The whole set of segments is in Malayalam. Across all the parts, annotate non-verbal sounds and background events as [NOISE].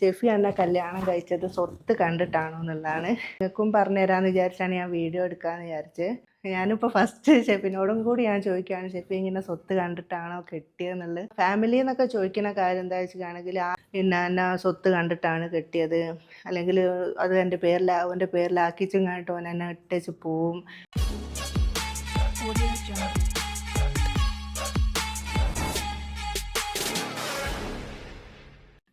ഷെഫി എന്നെ കല്യാണം കഴിച്ചത് സ്വത്ത് കണ്ടിട്ടാണോ എന്നുള്ളതാണ്. നിനക്കും പറഞ്ഞുതരാമെന്ന് വിചാരിച്ചാണ് ഞാൻ വീഡിയോ എടുക്കാമെന്ന് വിചാരിച്ച്. ഞാനിപ്പോൾ ഫസ്റ്റ് ഷെഫിനോടും കൂടി ഞാൻ ചോദിക്കുകയാണ് ഷെഫി ഇങ്ങനെ സ്വത്ത് കണ്ടിട്ടാണോ കെട്ടിയതെന്നുള്ളത് ഫാമിലി എന്നൊക്കെ ചോദിക്കുന്ന കാര്യം എന്താ വെച്ചിട്ടാണെങ്കിൽ ആ എന്നെ സ്വത്ത് കണ്ടിട്ടാണ് കെട്ടിയത്. അല്ലെങ്കിൽ അത് എന്റെ പേരിൽ അവന്റെ പേരിലാക്കിച്ചും കണ്ടിട്ട് ഓൻ എന്നെ ഇട്ടേച്ച് പോവും.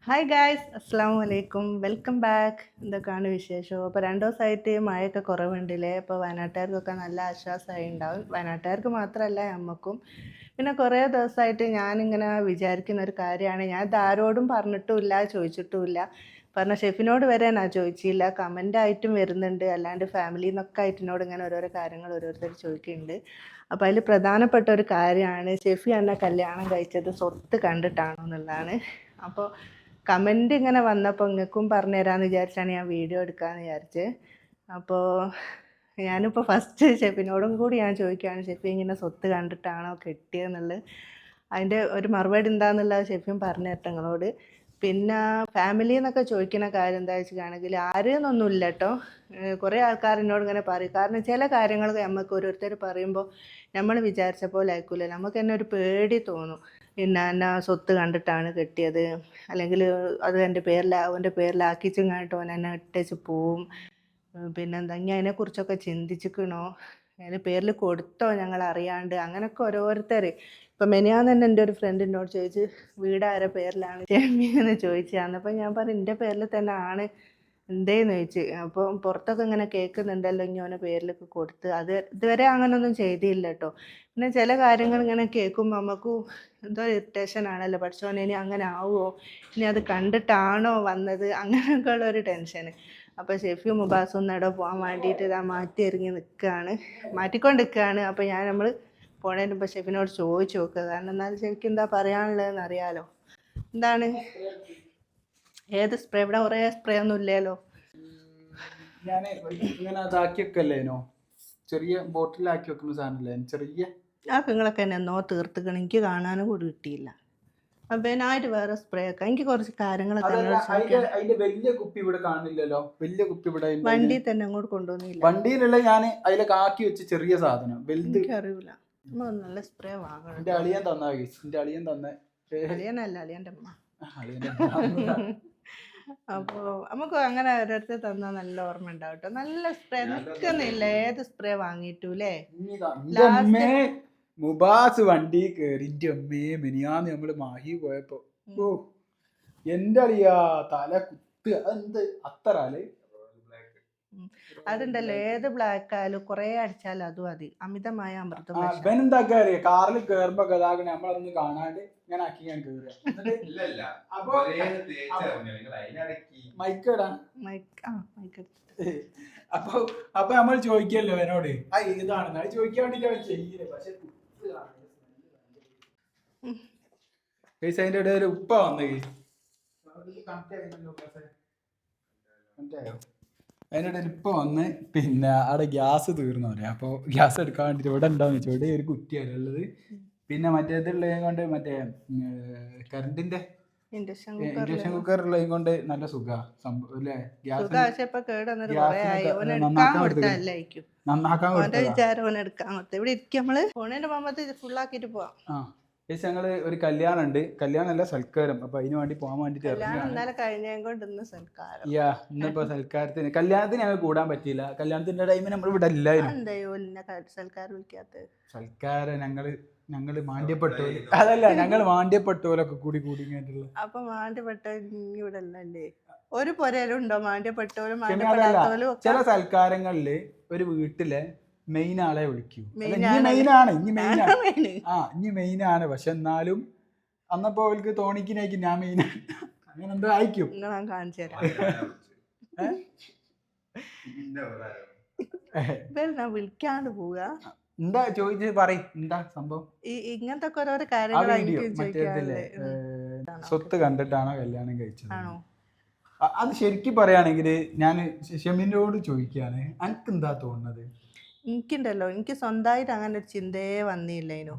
ഹായ് ഗായ്സ് അസ്സാം വലൈക്കും വെൽക്കം ബാക്ക് എന്തൊക്കെയാണ് വിശേഷം? അപ്പോൾ രണ്ട് ദിവസമായിട്ട് മഴയൊക്കെ കുറവുണ്ടല്ലേ? അപ്പോൾ വയനാട്ടുകാർക്കൊക്കെ നല്ല ആശ്വാസമായി ഉണ്ടാവും. വയനാട്ടുകാർക്ക് മാത്രമല്ല നമുക്കും പിന്നെ കുറേ ദിവസമായിട്ട് ഞാനിങ്ങനെ വിചാരിക്കുന്ന ഒരു കാര്യമാണ്. ഞാൻ ഇത് പറഞ്ഞിട്ടുമില്ല ചോദിച്ചിട്ടുമില്ല. പറഞ്ഞ ഷെഫിനോട് വരെ ഞാൻ ചോദിച്ചില്ല. കമന്റായിട്ടും വരുന്നുണ്ട്. അല്ലാണ്ട് ഫാമിലിയിൽ നിന്നൊക്കെ ആയിട്ട് എന്നോട് ഇങ്ങനെ ഓരോരോ കാര്യങ്ങൾ ഓരോരുത്തർ ചോദിക്കുന്നുണ്ട്. അപ്പോൾ അതിൽ പ്രധാനപ്പെട്ട ഒരു കാര്യമാണ് ഷെഫി എന്നെ കല്യാണം കഴിച്ചത് സ്വത്ത് കണ്ടിട്ടാണോ എന്നുള്ളതാണ്. അപ്പോൾ കമന്റ് ഇങ്ങനെ വന്നപ്പോൾ നിങ്ങൾക്കും പറഞ്ഞു തരാമെന്ന് വിചാരിച്ചാണ് ഞാൻ വീഡിയോ എടുക്കാമെന്ന് വിചാരിച്ച്. അപ്പോൾ ഞാനിപ്പോൾ ഫസ്റ്റ് ഷെഫിനോടും കൂടി ഞാൻ ചോദിക്കുകയാണ് ഷെഫി ഇങ്ങനെ സ്വത്ത് കണ്ടിട്ടാണോ കിട്ടിയതെന്നുള്ളത് അതിന്റെ ഒരു മറുപടി എന്താണെന്നുള്ളത് ഷെഫിയും പറഞ്ഞു തരട്ടെ നിങ്ങളോട്. പിന്നെ ഫാമിലി എന്നൊക്കെ ചോദിക്കുന്ന കാര്യം എന്താ വെച്ചിട്ടാണെങ്കിൽ ആരെന്നൊന്നുമില്ല കേട്ടോ കുറേ ആൾക്കാർ എന്നോട് ഇങ്ങനെ പറയും. കാരണം ചില കാര്യങ്ങൾ നമുക്ക് ഓരോരുത്തർ പറയുമ്പോൾ നമ്മൾ വിചാരിച്ച പോലെ ആയിരിക്കില്ല നമുക്ക് തന്നെ ഒരു പേടി തോന്നും. പിന്നെ എന്നാ സ്വത്ത് കണ്ടിട്ടാണ് കെട്ടിയത്. അല്ലെങ്കിൽ അത് എന്റെ പേരിൽ അവന്റെ പേരിലാക്കിച്ചും കണ്ടിട്ട് ഓൻ എന്നെ ഇട്ടേച്ച് പോവും. പിന്നെ എന്താ ഇനി അതിനെക്കുറിച്ചൊക്കെ ചിന്തിച്ചിക്കണോ? അതിന് പേരിൽ കൊടുത്തോ ഞങ്ങൾ അറിയാണ്ട് അങ്ങനെയൊക്കെ ഓരോരുത്തർ ഇപ്പം മെനിയാന്ന് തന്നെ എന്റെ ഒരു ഫ്രണ്ടിനോട് ചോദിച്ച് വീട് ആരെ പേരിലാണ് ചെമ്മീന്ന് ചോദിച്ചതാണ്. അപ്പം ഞാൻ പറഞ്ഞു എന്റെ പേരിൽ തന്നെ ആണ് എന്തേന്ന്? ചോദിച്ച്. അപ്പം പുറത്തൊക്കെ ഇങ്ങനെ കേൾക്കുന്നുണ്ടല്ലോ ഇനി ഓനെ പേരിലൊക്കെ കൊടുത്ത്. അത് ഇതുവരെ അങ്ങനൊന്നും ചെയ്തില്ല കേട്ടോ. പിന്നെ ചില കാര്യങ്ങൾ ഇങ്ങനെ കേൾക്കുമ്പോൾ നമുക്ക് എന്തോ ഇറിറ്റേഷൻ ആണല്ലോ. പഠിച്ചോനെ ഇനി അങ്ങനെ ആവുമോ ഇനി അത് കണ്ടിട്ടാണോ വന്നത്? അങ്ങനെയൊക്കെ ഉള്ള ഒരു ടെൻഷൻ അപ്പോൾ ഷെഫി മുബാസും നട പോകാൻ വേണ്ടിയിട്ട് ഇതാ മാറ്റി ഇറങ്ങി നിൽക്കുകയാണ് മാറ്റിക്കൊണ്ട് നിൽക്കുകയാണ് അപ്പോൾ ഞാൻ നമ്മൾ പോണതിന് മുമ്പ് ഷെഫിനോട് ചോദിച്ചു നോക്കുക കാരണം എന്നാൽ ഷെഫിക്ക് എന്താ പറയാനുള്ളതെന്ന് അറിയാലോ. എന്താണ്? ഏത് സ്പ്രേ ഇവിടെ കുറേ സ്പ്രേ ഒന്നും ഇല്ലല്ലോ ഞാൻ ഇങ്ങനെ അതാക്കി വെക്കല്ലേനോ ചെറിയ ബോട്ടിലാക്കി വെക്കുന്ന സാധനല്ലേ ചെറിയ ആ പെങ്ങളൊക്കെ എന്നെ എന്നോ തീർത്തുക്കണം. എനിക്ക് കാണാനും കൂടി കിട്ടിയില്ല. അപ്പം അതിനായിട്ട് വേറെ സ്പ്രേ ഒക്കെ. എനിക്ക് കുറച്ച് കാര്യങ്ങളൊക്കെ എന്നോട് അതിന്റെ വലിയ കുപ്പി ഇവിടെ കാണുന്നില്ലല്ലോ വലിയ കുപ്പി ഇവിടെ ഉണ്ട്. വണ്ടി തന്നെ അങ്ങോട്ട് കൊണ്ടുവന്നില്ല. വണ്ടിയിലുള്ള ഞാൻ അതിലൊക്കെ ആക്കി വെച്ച ചെറിയ സാധനം. വലുത്. എനിക്കറിയില്ല നമ്മൾ നല്ല സ്പ്രേ വാങ്ങണം. എന്റെ അളിയൻ തന്ന കേസ് എന്റെ അളിയൻ തന്ന. അളിയനല്ല അളിയന്റെ അമ്മ അളിയന്റെ അപ്പോൾ നമുക്ക് അങ്ങനെ ഓരോരുത്തർ തന്നാൽ നല്ല ഓർമ്മ ഉണ്ടാവും കേട്ടോ നല്ല സ്പ്രേ നിൽക്കുന്നില്ല ഏത് സ്പ്രേ വാങ്ങിയിട്ടു അല്ലേ അമ്മേ മുബാസ് വണ്ടി കയറി എന്റെ അമ്മേ മിനിയാന്ന് നമ്മൾ മാഹി പോയപ്പോ. ഓ എന്റെ അളിയാ തല കുത്ത്. അതെന്ത്? അത്തറാൽ. അതുണ്ടല്ലോ ഏത് ബ്ലാക്ക് ആയാലും കുറേ അടിച്ചാലും അതും മതി. അമിതമായ അമൃതം എന്താക്കാ അറിയ കാറിൽ കേറുമ്പോ ഗതാഗതം നമ്മളൊന്ന് കാണാണ്ട് ഞാൻ ആക്കി ഞാൻ കേറുക അപ്പൊ മൈക്ക് ഇടാൻ. മൈക്ക് ആ മൈക്ക് എടുത്തിട്ട്. അപ്പൊ അപ്പൊ നമ്മൾ ചോദിക്കല്ലോ എന്നോട് ആ ഏതാണെന്ന് അത് ചോദിക്കാൻ വേണ്ടിട്ടാണ് ചെയ്യുന്നത്. പക്ഷെ ഗയ്സ്, അതിന്റെ ഇടയിൽ ഉപ്പ വന്ന് അതിന്റെ ഇടയിൽ ഉപ്പ വന്ന് പിന്നെ അവിടെ ഗ്യാസ് തീർന്നു പറയാം. അപ്പോൾ ഗ്യാസ് എടുക്കാൻ വേണ്ടിട്ട് ഇവിടെ വെച്ചു ഇവിടെ ഒരു കുറ്റിയാണ് ഉള്ളത്. പിന്നെ മറ്റേതുള്ളത് കൊണ്ട്. മറ്റേ കറണ്ടിന്റെ ഇൻഡക്ഷൻ ഉള്ളത് കൊണ്ട് നല്ല സുഖാ. ഗ്യാസ് നന്നാക്കാൻ ഫുള്ളാക്കിട്ട് പോവാം. ചേച്ചി ഞങ്ങൾ ഒരു കല്യാണം ഉണ്ട് കല്യാണം അല്ല സൽക്കാരം. അപ്പൊ അതിന് വേണ്ടി പോകാൻ വേണ്ടിട്ട് യാ ഇന്നിപ്പോ സൽക്കാരത്തിന്. കല്യാണത്തിന് ഞങ്ങൾ കൂടാൻ പറ്റിയില്ല. കല്യാണത്തിന്റെ ടൈമിൽ നമ്മൾ ഇവിടെ ഇല്ലായിരുന്നു. സൽക്കാരം ഞങ്ങൾ ഞങ്ങൾ മാണ്ഡ്യപ്പെട്ടോൽ അതല്ല ഞങ്ങൾ മാണ്ഡ്യപ്പെട്ടോലൊക്കെ കൂടി കൂടി ഇങ്ങനെയുള്ള അപ്പൊ മാണ്ഡ്യപ്പെട്ട ഇവിടെ അല്ലേ ഒരു പൊരയിലും ഉണ്ടോ? മാണ്ഡ്യപ്പെട്ടവരും ക്ഷമ അതല്ല. മാണ്ഡ്യപ്പെടാത്തവരും ഒക്കെ? ചില സൽക്കാരങ്ങളിൽ ഒരു വീട്ടിലെ മെയിൻ ആളെ വിളിക്കൂ. മെയിനാണ് ഇനി മെയിൻ ആണ് ഇനി മെയിൻ ആണ്. ആ ഇനി മെയിൻ ആണ്. പക്ഷെ എന്നാലും അന്നപ്പോ അവർക്ക് തോണിക്കിനായിരിക്കും ഞാൻ മെയിൻ അങ്ങനെ എന്തോ അയക്കും ഞാൻ കാണിച്ചു തരാം. ഞാൻ വിളിക്കാണ്ട് പോവുക. എന്താ ചോദിച്ച് പറയും. എന്താ സംഭവം? ഇങ്ങനത്തെ ഓരോരോ കാര്യങ്ങൾ സ്വത്ത് കണ്ടിട്ടാണോ കല്യാണം കഴിച്ചത്? അത് ശരിക്കും പറയുകയാണെങ്കിൽ ഞാൻ ഷെമിനോട് ചോദിക്കുകയാണ്. എനിക്ക് എന്താ തോന്നുന്നത്? എനിക്കുണ്ടല്ലോ. എനിക്ക് സ്വന്തമായിട്ട് അങ്ങനെ ഒരു ചിന്തയെ വന്നില്ലേനു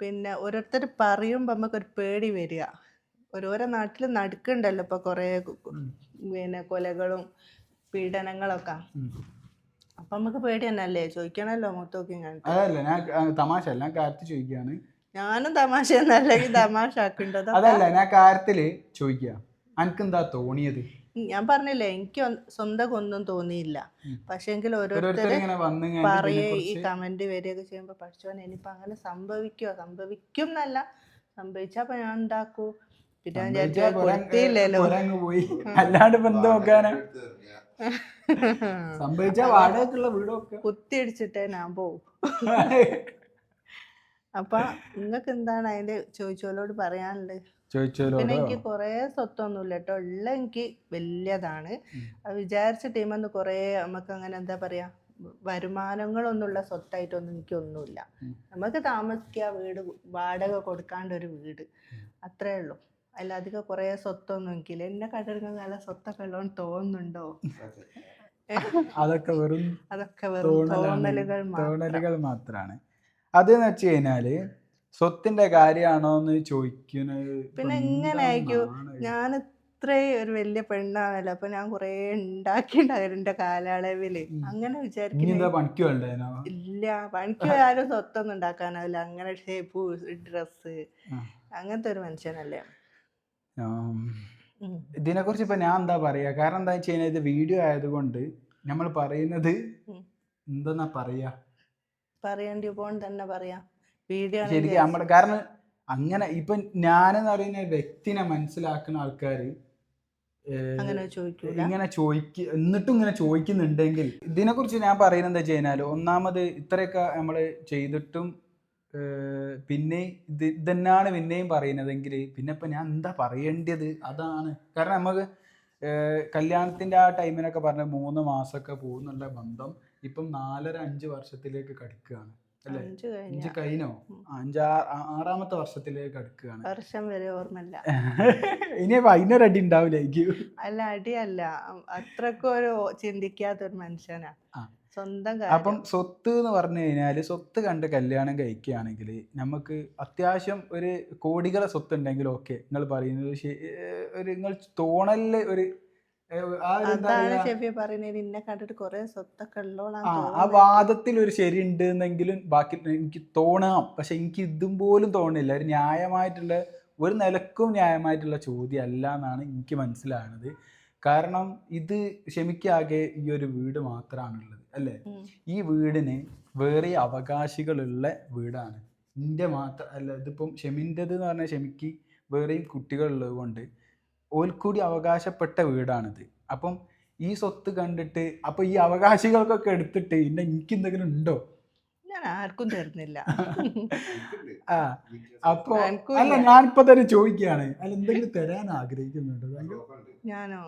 പിന്നെ ഓരോരുത്തർ പറയുമ്പോൾ നമുക്കൊരു പേടി വരിക. ഓരോരോ നാട്ടിൽ നടക്കുന്നുണ്ടല്ലോ ഇപ്പൊ കുറേ പിന്നെ കൊലകളും പീഡനങ്ങളൊക്കെ. അപ്പൊ നമുക്ക് പേടി തന്നെയല്ലേ ചോദിക്കണല്ലോ മൊത്തം ഞാൻ അതല്ല ഞാൻ തമാശ അല്ല ഞാൻ കാര്യത്തിൽ ചോദിക്കുകയാണ് ഞാനും തമാശ എന്നല്ലെങ്കിൽ തമാശ ആക്കേണ്ടത് അതല്ല ഞാൻ കാര്യത്തിൽ ചോദിക്കുക അനക്കെന്താ തോന്നിയത്? ഞാൻ പറഞ്ഞില്ലേ എനിക്ക് സ്വന്തം ഒന്നും തോന്നിയില്ല. പക്ഷെ എങ്കിൽ വന്ന് പറയേ ഈ കമന്റ് വരികയൊക്കെ ചെയ്യുമ്പോ പഠിച്ചോനെ ഇനിയിപ്പൊ അങ്ങനെ സംഭവിക്കോ? സംഭവിക്കും എന്നല്ല സംഭവിച്ചപ്പോ ഞാൻ ഉണ്ടാക്കൂ പിന്നെ കൊടുത്തില്ലല്ലോ. പോയി. അല്ലാണ്ട് ബന്ധം നോക്കാനാ? സംഭവിച്ച വീടൊക്കെ. കുത്തിയടിച്ചിട്ടേ ഞാൻ പോവും. അപ്പൊ നിങ്ങക്ക് എന്താണ് അതിന്റെ ചോദിച്ചോലോട് പറയാനുള്ളത്? പിന്നെ എനിക്ക് കുറേ സ്വത്തൊന്നുമില്ല കേട്ടോ. ഉള്ള എനിക്ക് വലിയതാണ്. അത് വിചാരിച്ച ടീമെന്ന് കൊറേ നമുക്ക് അങ്ങനെ എന്താ പറയാ വരുമാനങ്ങളൊന്നുള്ള സ്വത്തായിട്ടൊന്നും എനിക്കൊന്നുമില്ല. നമുക്ക് താമസിക്കുക വീട് വാടക കൊടുക്കാണ്ട് ഒരു വീട്. അത്രേ ഉള്ളൂ. അല്ലാധികം കുറേ സ്വത്തൊന്നും എനിക്കില്ല എന്നെ കണ്ടിരിക്കുന്ന നല്ല സ്വത്തൊക്കെ ഉള്ളതെന്ന് തോന്നുന്നുണ്ടോ? അതൊക്കെ വെറും അതൊക്കെ വെറും തോന്നലുകൾ തോന്നലുകൾ മാത്രാണ്. അതെന്ന് വെച്ച് കഴിഞ്ഞാൽ സ്വത്തിന്റെ കാര്യമാണോ എന്ന് ചോദിക്കുന്നത് പിന്നെ എങ്ങനെയായിരിക്കും? ഞാൻ ഇത്രയും ഒരു വലിയ പെണ്ണാണല്ലോ. അപ്പൊ ഞാൻ കൊറേ ഉണ്ടാക്കിണ്ടായിരുന്നു എന്റെ കാലയളവിൽ. അങ്ങനെ വിചാരിക്കുന്നു ഇല്ല. പണിക്ക് ആരും സ്വത്തൊന്നും ഉണ്ടാക്കാനാവില്ല അങ്ങനെ ഷേപ്പ് ഡ്രസ്സ് അങ്ങനത്തെ ഒരു മനുഷ്യനല്ലേ. ഇതിനെക്കുറിച്ച് ഇപ്പൊ ഞാൻ എന്താ പറയാ? കാരണം എന്താ വെച്ച് കഴിഞ്ഞാൽ ഇത് വീഡിയോ ആയതുകൊണ്ട് നമ്മൾ പറയുന്നത്. എന്തെന്നാ പറയാ? പറയേണ്ടി തന്നെ പറയാം. വീഡിയോ ശരിക്കും നമ്മുടെ കാരണം അങ്ങനെ ഇപ്പൊ ഞാനെന്ന് പറയുന്ന വ്യക്തിനെ മനസ്സിലാക്കുന്ന ചോദിക്കൂല. ഇങ്ങനെ ചോദിക്ക എന്നിട്ടും ഇങ്ങനെ ചോദിക്കുന്നുണ്ടെങ്കിൽ ഇതിനെക്കുറിച്ച് ഞാൻ പറയുന്നത് എന്താ വെച്ച് കഴിഞ്ഞാൽ ഒന്നാമത് ഇത്രയൊക്കെ നമ്മൾ ചെയ്തിട്ടും പിന്നെ ഇത് ഇതന്നെയാണ് പിന്നെയും പറയുന്നതെങ്കിൽ പിന്നെ ഇപ്പം ഞാൻ എന്താ പറയേണ്ടത്? അതാണ്. കാരണം നമുക്ക് ഏഹ്, കല്യാണത്തിന്റെ ആ ടൈമിനൊക്കെ പറഞ്ഞ മൂന്ന് മാസമൊക്കെ പോകുന്നുള്ള ബന്ധം ഇപ്പം നാലര അഞ്ച് വർഷത്തിലേക്ക് കടക്കുകയാണ് അല്ലേ? അഞ്ചു കഴിഞ്ഞോ. അഞ്ചാ ആറാമത്തെ വർഷത്തിലേക്ക് അടുക്കുകയാണ് വർഷം വരെ ഓർമ്മല്ല [LAUGHS] ഇനി അതിനൊരു അടി ഉണ്ടാവില്ല? അല്ല അടിയല്ല. അത്രക്കൊരു ചിന്തിക്കാത്തൊരു മനുഷ്യനാ. അപ്പം സ്വത്ത് എന്ന് പറഞ്ഞു കഴിഞ്ഞാൽ സ്വത്ത് കണ്ട് കല്യാണം കഴിക്കുകയാണെങ്കിൽ നമുക്ക് അത്യാവശ്യം ഒരു കോടികളെ സ്വത്ത് ഉണ്ടെങ്കിൽ ഓക്കെ. നിങ്ങൾ പറയുന്നത് ഒരു നിങ്ങൾ തോണലിൽ ഒരു അതാണ് ഷെഫി പറയുന്നത്. നിന്നെ കണ്ടിട്ട് കൊറേ സ്വത്തൊക്കെ ആ വാദത്തിൽ ഒരു ശരി ഉണ്ട് എന്നെങ്കിലും ബാക്കി എനിക്ക് തോന്നാം പക്ഷെ എനിക്ക് ഇതും പോലും തോന്നില്ല ഒരു ന്യായമായിട്ടുള്ള ഒരു നിലക്കും ന്യായമായിട്ടുള്ള ചോദ്യം അല്ല എന്നാണ് എനിക്ക് മനസ്സിലാകുന്നത്. കാരണം ഇത് ക്ഷമിക്കാകെ ഈ ഒരു വീട് മാത്രമാണുള്ളത്. അല്ലേ? ഈ വീടിന് വേറെ അവകാശികളുള്ള വീടാണ്. എന്റെ മാത്രം അല്ല ഇതിപ്പം ഷെമിന്റെത് എന്ന് പറഞ്ഞാൽ ഷെമിക്ക് വേറെയും കുട്ടികളുള്ളത് കൊണ്ട് ഓൽക്കൂടി അവകാശപ്പെട്ട വീടാണിത്. അപ്പം ഈ സ്വത്ത് കണ്ടിട്ട് അപ്പൊ ഈ അവകാശികൾക്കൊക്കെ എടുത്തിട്ട് ഇന്ന എനിക്ക് എന്തെങ്കിലും ഉണ്ടോ? ഞാൻ ആർക്കും തരുന്നില്ല. [LAUGHS] ആ അപ്പൊ അല്ല ഞാനിപ്പോ തന്നെ ചോദിക്കുകയാണ് അല്ല എന്തെങ്കിലും തരാൻ ആഗ്രഹിക്കുന്നുണ്ടോ? താങ്കൾ? ഞാനോ?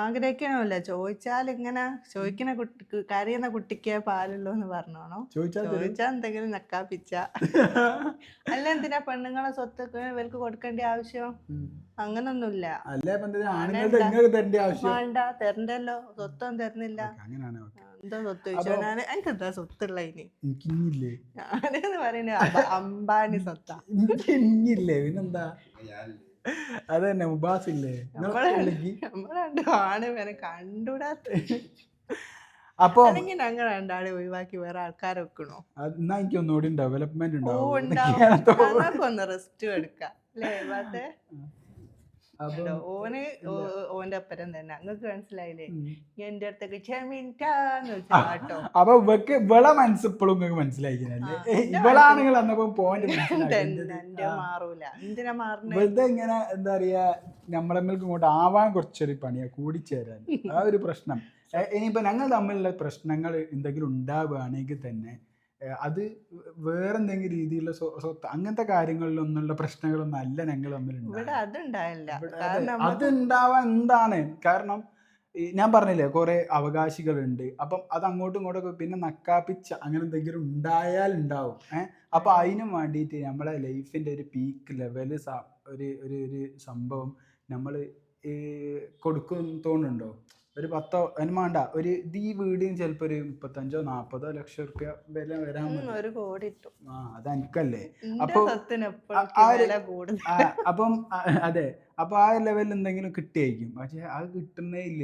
ആഗ്രഹിക്കണമല്ല. ചോദിച്ചാൽ ഇങ്ങനെ ചോദിക്കുന്ന കുട്ടി കരയുന്ന കുട്ടിക്ക് പാലുള്ളൂ എന്ന് പറഞ്ഞോണോ? ചോദിച്ചാൽ. ചോദിച്ചാൽ എന്തെങ്കിലും നക്കാപ്പിച്ച. [LAUGHS] അല്ല എന്തിനാ പെണ്ണുങ്ങളെ സ്വത്തൊക്കെ ഇവർക്ക് കൊടുക്കേണ്ട ആവശ്യം. അങ്ങനൊന്നുമില്ല. വേണ്ട തരണ്ടല്ലോ. സ്വത്തൊന്നും തരുന്നില്ല അങ്ങനെയാണ് എന്താ സ്വത്ത് ചോദിച്ചോ. ഞാൻ എനിക്ക് എന്താ സ്വത്തുള്ള ഇനി? ഞാനെന്ന് പറയുന്നത് അംബാനി സ്വത്താ. പിന്നെന്താ? അത് തന്നെ മുബാസ് ഇല്ലേ? ആണ് കണ്ടുകൂടാത്ത അപ്പൊ ഞങ്ങൾ രണ്ടാളെ ഒഴിവാക്കി വേറെ ആൾക്കാരെ വെക്കണോ? എന്നാ എനിക്ക് ഒന്നുകൂടി ഡെവലപ്മെന്റ് ഉണ്ടാവും. ഒന്ന് റെസ്റ്റ് എടുക്കാം. അല്ലേ ഓന് ഓന്റെ അപ്പരം തന്നെ. അങ്ങക്ക് മനസ്സിലായില്ലേ? ഞാൻ എന്റെ അടുത്തേക്ക് ചെമിന്റാന്ന് വെച്ചാ കേട്ടോ. അപ്പൊ ഇവക്ക് ഇവളെ മനസ്സ് ഇപ്പോഴും നിങ്ങൾക്ക് എന്റെ ഇവളാണെങ്കിൽ അന്നപ്പോ പോയിന്റ് തന്നെ മനസ്സിലാക്കിയത് എന്റെ മാറൂല. എന്തിനാ മാറണേ? വെറുതെ ഇങ്ങനെ എന്താ പറയാ നമ്മളമ്മൾക്ക് ഇങ്ങോട്ട് ആവാൻ കുറച്ചൊരു പണിയാ കൂടിച്ചേരാൻ ആ ഒരു പ്രശ്നം. ഇനിയിപ്പോ ഞങ്ങൾ തമ്മിലുള്ള പ്രശ്നങ്ങൾ എന്തെങ്കിലും ഉണ്ടാവുകയാണെങ്കിൽ തന്നെ അത് വേറെന്തെങ്കിലും രീതിയിലുള്ള സ്വ- സ്വത്ത് അങ്ങനത്തെ കാര്യങ്ങളിലൊന്നുള്ള പ്രശ്നങ്ങളൊന്നും അല്ല ഞങ്ങൾ തമ്മിൽ അത് ഉണ്ടാവാൻ എന്താണ്? കാരണം ഞാൻ പറഞ്ഞില്ലേ കുറെ അവകാശികളുണ്ട്. അപ്പം അത് അങ്ങോട്ടും ഇങ്ങോട്ടും പിന്നെ നക്കാപ്പിച്ച അങ്ങനെ എന്തെങ്കിലും ഉണ്ടായാൽ ഉണ്ടാവും. ഏഹ് അപ്പൊ അതിനും വേണ്ടിയിട്ട് നമ്മളെ ലൈഫിന്റെ ഒരു പീക്ക് ലെവൽ ഒരു ഒരു ഒരു സംഭവം നമ്മൾ കൊടുക്കും തോന്നുന്നുണ്ടോ? ഒരു പത്തോ അതിന് വേണ്ട ഒരു ഇത് ഈ വീടിന് ചിലപ്പോ ഒരു മുപ്പത്തഞ്ചോ നാപ്പതോ ലക്ഷം റുപ്യ വില വരാൻ ഒരു കോടി ആ അത് എനിക്കല്ലേ അപ്പൊ അപ്പം അതെ. അപ്പൊ ആ ലെവലിൽ എന്തെങ്കിലും കിട്ടിയായിരിക്കും. പക്ഷെ അത് കിട്ടുന്നതിൽ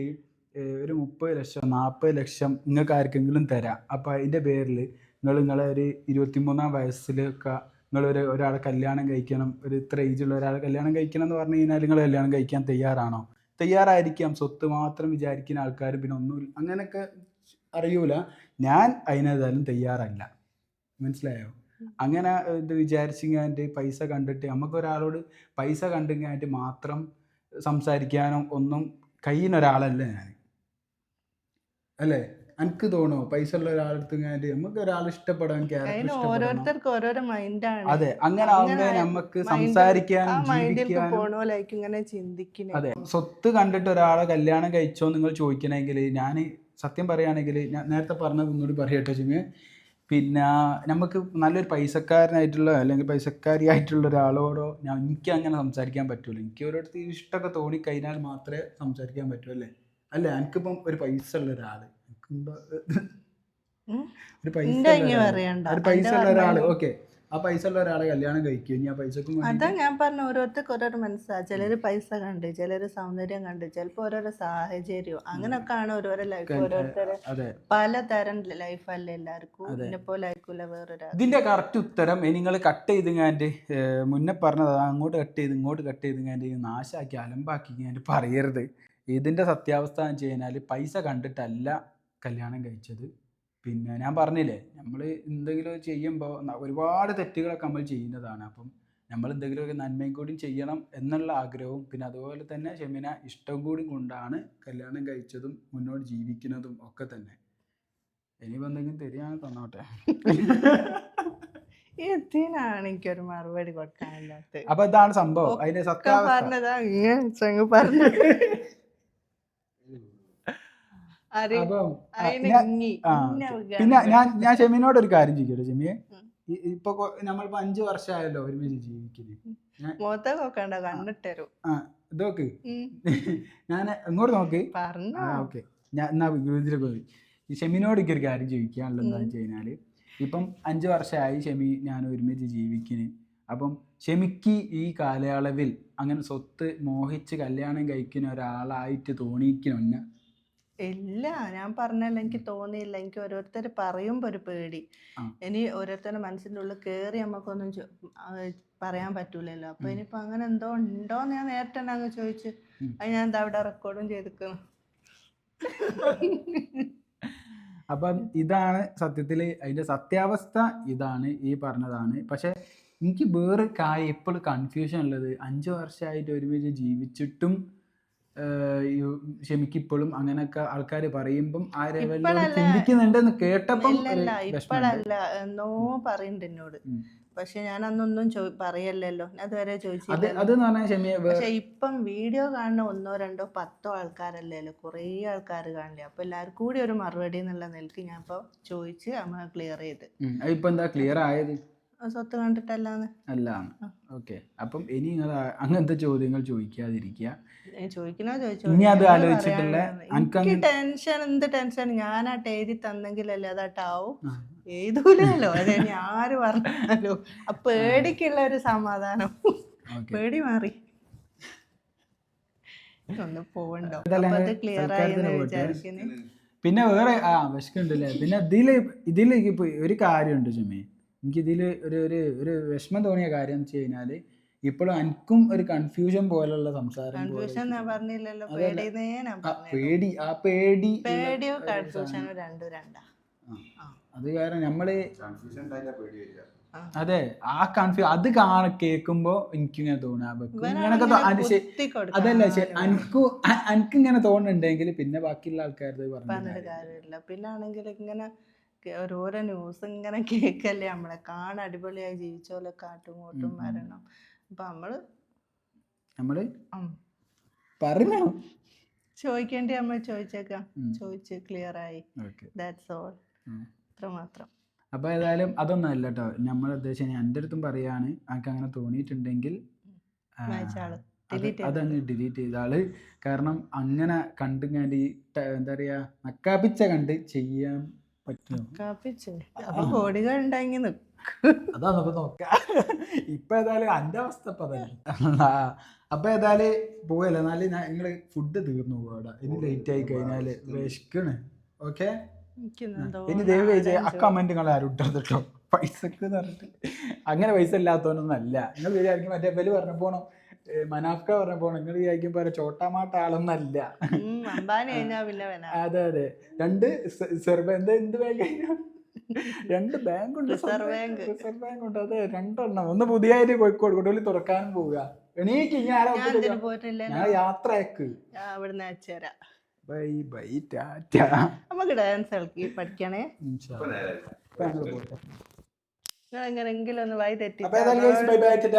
ഒരു മുപ്പത് ലക്ഷം നാൽപ്പത് ലക്ഷം നിങ്ങൾക്ക് ആർക്കെങ്കിലും തരാം. അപ്പൊ അതിന്റെ പേരിൽ നിങ്ങൾ നിങ്ങളെ ഒരു ഇരുപത്തിമൂന്നാം വയസ്സിലൊക്കെ നിങ്ങൾ ഒരു ഒരാളെ കല്യാണം കഴിക്കണം ഒരു ഇത്ര ഉള്ള ഒരാളെ കല്യാണം കഴിക്കണം എന്ന് പറഞ്ഞു കഴിഞ്ഞാൽ നിങ്ങൾ കല്യാണം കഴിക്കാൻ തയ്യാറാണോ? തയ്യാറായിരിക്കാം. സ്വത്ത് മാത്രം വിചാരിക്കുന്ന ആൾക്കാർ പിന്നെ ഒന്നും അങ്ങനെയൊക്കെ അറിയൂല. ഞാൻ അതിനേതായാലും തയ്യാറല്ല. മനസ്സിലായോ? അങ്ങനെ ഇത് വിചാരിച്ചിങ്ങാണ്ട് പൈസ കണ്ടിട്ട് നമുക്ക് ഒരാളോട് പൈസ കണ്ടിങ്ങാണ്ട് മാത്രം സംസാരിക്കാനോ ഒന്നും കഴിയുന്ന ഒരാളല്ല ഞാൻ അല്ലേ? എനിക്ക് തോന്നോ പൈസ ഉള്ള ഒരാളെടുത്തുങ്ങാണ്ട് നമുക്ക് ഒരാൾ ഇഷ്ടപ്പെടാൻ ക്യാരക്ടർ അതിന് ഇഷ്ടപ്പെടണം? ഓരോരുത്തർക്ക് ഓരോരോ മൈൻഡാണ് അതെ അങ്ങനെ ആവുമ്പോ നമുക്ക് സംസാരിക്കാൻ പോണോലായിരിക്കും ഇങ്ങനെ ചിന്തിക്കുന്നത് അതെ സ്വത്ത് കണ്ടിട്ട് ഒരാളെ കല്യാണം കഴിച്ചോ നിങ്ങൾ ചോദിക്കണമെങ്കിൽ ഞാൻ സത്യം പറയുകയാണെങ്കിൽ ഞാൻ നേരത്തെ പറഞ്ഞത് ഒന്നുകൂടി പറയട്ടെ ചിമ്മ പിന്നെ നമുക്ക് നല്ലൊരു പൈസക്കാരനായിട്ടുള്ള അല്ലെങ്കിൽ പൈസക്കാരി ആയിട്ടുള്ള ഒരാളോടോ ഞാൻ എനിക്ക് അങ്ങനെ സംസാരിക്കാൻ പറ്റുള്ളൂ എനിക്ക് ഓരോരുത്തർ ഇഷ്ടമൊക്കെ തോന്നിക്കഴിഞ്ഞാൽ മാത്രമേ സംസാരിക്കാൻ പറ്റൂ അല്ലേ? അല്ലേ? എനിക്കിപ്പം ഒരു പൈസ ഉള്ള ഒരാൾ. ഒരു പൈസ ഒരാൾ. പറയണ്ട. ഒരു പൈസ എന്റെ ഉള്ള ഒരാൾ ഓക്കെ. ആ പൈസ ഉള്ള ഒരാളെ കല്യാണം കഴിക്കും. ഇനി ആ പൈസക്കും അതാ ഞാൻ പറഞ്ഞ ഓരോരുത്തർക്ക് ഓരോരോ മനസ്സാ. ചിലര് പൈസ കണ്ട് ചിലര് സൗന്ദര്യം കണ്ട് ചിലപ്പോ ഓരോരോ സാഹചര്യം അങ്ങനൊക്കെ ആണ് ഓരോരോ ലൈഫ് ഓരോരുത്തരെ പലതരം ലൈഫ് ലൈഫല്ലേ എല്ലാവർക്കും. അതെ. എന്നെ പോലെ ആയിരിക്കൂല വേറൊരാൾ ഇതിന്റെ കറക്റ്റ് ഉത്തരം നിങ്ങൾ കട്ട് ചെയ്തിങ്ങാണ്ട് മുന്നേ പറഞ്ഞത് അങ്ങോട്ട് കട്ട് ചെയ്ത് ഇങ്ങോട്ട് കട്ട് ചെയ്തിങ്ങാണ്ട് നാശാക്കി അലമ്പാക്കി ഇങ്ങാണ്ട് പറയരുത്. ഇതിന്റെ സത്യാവസ്ഥ എന്ന് വെച്ച് കഴിഞ്ഞാൽ പൈസ കണ്ടിട്ടല്ല കല്യാണം കഴിച്ചത്. പിന്നെ ഞാൻ പറഞ്ഞില്ലേ നമ്മൾ എന്തെങ്കിലും ചെയ്യുമ്പോൾ ഒരുപാട് തെറ്റുകളൊക്കെ നമ്മൾ ചെയ്യുന്നതാണ്. അപ്പം നമ്മൾ എന്തെങ്കിലുമൊക്കെ നന്മയും കൂടി ചെയ്യണം എന്നുള്ള ആഗ്രഹവും പിന്നെ അതുപോലെ തന്നെ ഷെമിന ഇഷ്ടം കൂടി കൊണ്ടാണ് കല്യാണം കഴിച്ചതും മുന്നോട്ട് ജീവിക്കുന്നതും ഒക്കെ തന്നെ. ഇനിയിപ്പോൾ എന്തെങ്കിലും തരികയാണെങ്കിൽ തന്നോട്ടെ. [LAUGHS] എന്തിനാണ് എനിക്കൊരു മറുപടി കൊടുക്കാനില്ലാത്ത അപ്പൊ ഇതാണ് സംഭവം. അതിന്റെ സത്യം പറഞ്ഞതാ ഇങ്ങനെ ചങ്ങ് പറഞ്ഞു ആര് അപ്പം. പിന്നെ ഞാൻ ഞാൻ ഷെമിനോട് ഒരു കാര്യം ചോദിക്കട്ടെ ഷെമിയെ? ഇപ്പൊ നമ്മളിപ്പോ അഞ്ചു വർഷമായല്ലോ ഒരുമിച്ച് ജീവിക്കുന്നത് കണ്ണിട്ടരു. ആ ഇതൊക്കെ [LAUGHS] ഞാൻ ഇങ്ങോട്ട് നോക്ക്. ആ ഓക്കെ. ഞാൻ എന്നാ ഇതിലേക്ക് പോയി. ഈ ഷെമിനോട് എനിക്ക് ഒരു കാര്യം ചോദിക്കാനുള്ളത് എന്താണെന്ന് വെച്ച് കഴിഞ്ഞാൽ ഇപ്പം അഞ്ചു വർഷമായി ഷെമി ഞാൻ ഒരുമിച്ച് ജീവിക്കുന്നു അപ്പം ഷെമിക്ക് ഈ കാലയളവിൽ അങ്ങനെ സ്വത്ത് മോഹിച്ച് കല്യാണം കഴിക്കുന്ന ഒരാളായിട്ട് തോന്നിക്കണമെന്ന് ഇല്ല. ഞാൻ പറഞ്ഞല്ല എനിക്ക് തോന്നിയില്ല. എനിക്ക് ഓരോരുത്തർ പറയുമ്പോ ഒരു പേടി. ഇനി ഓരോരുത്തരുടെ മനസ്സിന്റെ ഉള്ളിൽ കേറി നമുക്കൊന്നും പറയാൻ പറ്റൂലല്ലോ. അപ്പൊ. ഇനിയിപ്പോ അങ്ങനെ എന്തോ ഉണ്ടോന്ന് ഞാൻ നേരത്തെ തന്നെ അങ്ങ് ചോദിച്ചു. അത് ഞാൻ എന്താ അവിടെ റെക്കോർഡും ചെയ്തിരിക്കുന്നു അപ്പം ഇതാണ് സത്യത്തിൽ അതിന്റെ സത്യാവസ്ഥ ഇതാണ് ഈ പറഞ്ഞതാണ്. പക്ഷെ എനിക്ക് വേറെ കാര്യം ഇപ്പോൾ കൺഫ്യൂഷൻ ഉള്ളത്. അഞ്ചു വർഷമായിട്ട് ഒരുമിച്ച് ജീവിച്ചിട്ടും ആഹ്, ഈ ഷെമിക്ക് ഇപ്പോഴും അങ്ങനെയൊക്കെ ആൾക്കാർ പറയുമ്പം ആ. ചിന്തിക്കുന്നുണ്ടെന്ന് കേട്ടപ്പം. ഇപ്പഴല്ല. എന്നോ പറയുന്നുണ്ട് എന്നോട്. പക്ഷെ ഞാൻ അന്നൊന്നും ചോ പറയല്ലല്ലോ. അതുവരെ അത് ചോദിച്ചില്ല പക്ഷെ ഇപ്പം വീഡിയോ കാണുന്ന ഒന്നോ രണ്ടോ പത്തോ ആൾക്കാരല്ലല്ലോ കുറേ ആൾക്കാർ കാണില്ലേ അപ്പൊ എല്ലാവർക്കും കൂടി ഒരു മറുപടി എന്നുള്ള നിലയ്ക്ക് ഞാൻ ഇപ്പൊ ചോദിച്ച് അമ്മ ക്ലിയർ ചെയ്ത്. ഇപ്പൊ എന്താ ക്ലിയർ ആയത്? സ്വത്ത് കണ്ടിട്ടല്ലാന്ന്. അല്ലാന്ന്. ഓക്കെ. അപ്പം ഇനി നിങ്ങൾ അങ്ങനത്തെ ചോദ്യങ്ങൾ ചോദിക്കാതിരിക്കുക. ചോദിക്കണോ ചോദിച്ചോ? ഇനി അത് ആലോചിച്ചിട്ടില്ല. എനിക്ക് ടെൻഷൻ എന്ത് ടെൻഷൻ ഞാനാട്ട് എഴുതി തന്നെങ്കിലല്ലേ അതാട്ടാവും. എഴുതൂലല്ലോ. അതെ ആര് പറഞ്ഞാലോ. ആ പേടിക്കുള്ള ഒരു സമാധാനം. പേടി മാറി. ഒന്ന് പോവണ്ടോ? അത് ക്ലിയർ ആയി എന്ന് വിചാരിക്കുന്നു. പിന്നെ വേറെ ആ വിശക്കുണ്ടല്ലേ? പിന്നെ ഇതിൽ ഇതിലേക്ക് ഒരു കാര്യമുണ്ട് ചുമേ എനിക്ക് ഇതിൽ ഒരു ഒരു ഒരു വിഷമം തോന്നിയ കാര്യം എന്ന് വെച്ച് കഴിഞ്ഞാൽ ഇപ്പോഴും എനിക്കും ഒരു കൺഫ്യൂഷൻ പോലുള്ള സംസാരം പേടി ആ പേടി പേടിയോ കൺഫ്യൂഷനോ രണ്ടും. അത് കാരണം നമ്മൾ അതെ ആ കൺഫ്യൂ അത് കാണ കേൾക്കുമ്പോ എനിക്കിങ്ങനെ തോന്നാ. വെക്കും ഇവനാണ് ഇങ്ങനൊക്കെ ഇങ്ങനെ തോ- അത് ശരി- കുത്തി കൊടുക്കാൻ അതല്ല എനിക്ക് എനിക്കിങ്ങനെ ഇങ്ങനെ തോന്നുന്നുണ്ടെങ്കിൽ പിന്നെ ബാക്കിയുള്ള ആൾക്കാരത് പറഞ്ഞിട്ട് പറഞ്ഞു കാര്യമില്ല. പിന്നെ ആണെങ്കിൽ ഇങ്ങനെ ഓരോരോ ന്യൂസ് ഇങ്ങനെ കേക്കല്ലേ നമ്മളെ. കാണാൻ അടിപൊളിയായി ജീവിച്ചോലെ കാട്ടും കൂട്ടും. മരണം അപ്പൊ നമ്മൾ നമ്മൾ പറഞ്ഞു? ചോദിക്കേണ്ടി നമ്മൾ ചോദിച്ചേക്കാം. ചോദിച്ച് ക്ലിയർ ആയി. ദാറ്റ്സ് ഓൾ ഉം. അത്ര മാത്രം അപ്പൊ ഏതായാലും അതൊന്നും അല്ല കേട്ടോ നമ്മൾ ഉദ്ദേശം എന്റെ അടുത്തും പറയാണ്. എനിക്ക് അങ്ങനെ തോന്നിയിട്ടുണ്ടെങ്കിൽ അതങ്ങ് ഡിലീറ്റ് ചെയ്ത ആൾ കാരണം അങ്ങനെ കണ്ട് എന്താ പറയാ നക്കാപ്പിച്ച കണ്ട് ചെയ്യാൻ കോടികൾ ഉണ്ടെങ്കിൽ നിക്കും. അതാ നമുക്ക് നോക്കാം. ഇപ്പൊ ഏതായാലും എന്റെ അവസ്ഥ ഇപ്പൊ അതന്നെ അപ്പൊ ഏതായാലും പോവല്ലേ? എന്നാൽ നിങ്ങൾ ഫുഡ് തീർന്നു പോവാടാ ഇനി ലേറ്റ് ആയി കഴിഞ്ഞാൽ വിശക്കണ്. ഓക്കെ ഇനി ദയവ് ചെയ്ത് ആ കമന്റ് നിങ്ങൾ ആരും ഇട്ടെടുത്തിട്ടോ പൈസക്ക് പറഞ്ഞിട്ട്. അങ്ങനെ പൈസ ഇല്ലാത്തവനൊന്നും അല്ല. നിങ്ങൾ വിചാരിക്കും മറ്റേ വലിയ പറഞ്ഞു പോണം. മനാഫ്ക പറഞ്ഞ പോണം നിങ്ങൾ വിചാരിക്കും പോലെ ചോട്ടാമാട്ട ആളൊന്നല്ല അതെ അതെ. രണ്ട് സെർബ് എന്താ എന്ത് ബാങ്ക് രണ്ട് ബാങ്ക് ഉണ്ട് Reserve ബാങ്ക് റിസർവ് ബാങ്ക് ഉണ്ട്. അതെ രണ്ടെണ്ണം. ഒന്ന് പുതിയതായിട്ട് കോഴിക്കോട് കൊടുവള്ളി തുറക്കാനും പോവുക. എണീക്ക് ഞാൻ യാത്ര എന്തിനു ഞാൻ യാത്രയക്ക്. ഞാൻ അവിടുന്ന് അയച്ചുതരാം ബൈ ബൈ ടാറ്റ. നമുക്ക് ഡാൻസ് കളിക്കി പഠിക്കണേ. ഇൻഷാ എങ്ങനെങ്കിലും ഒന്ന് വൈ തെറ്റി ബൈ ബൈ ടാറ്റ.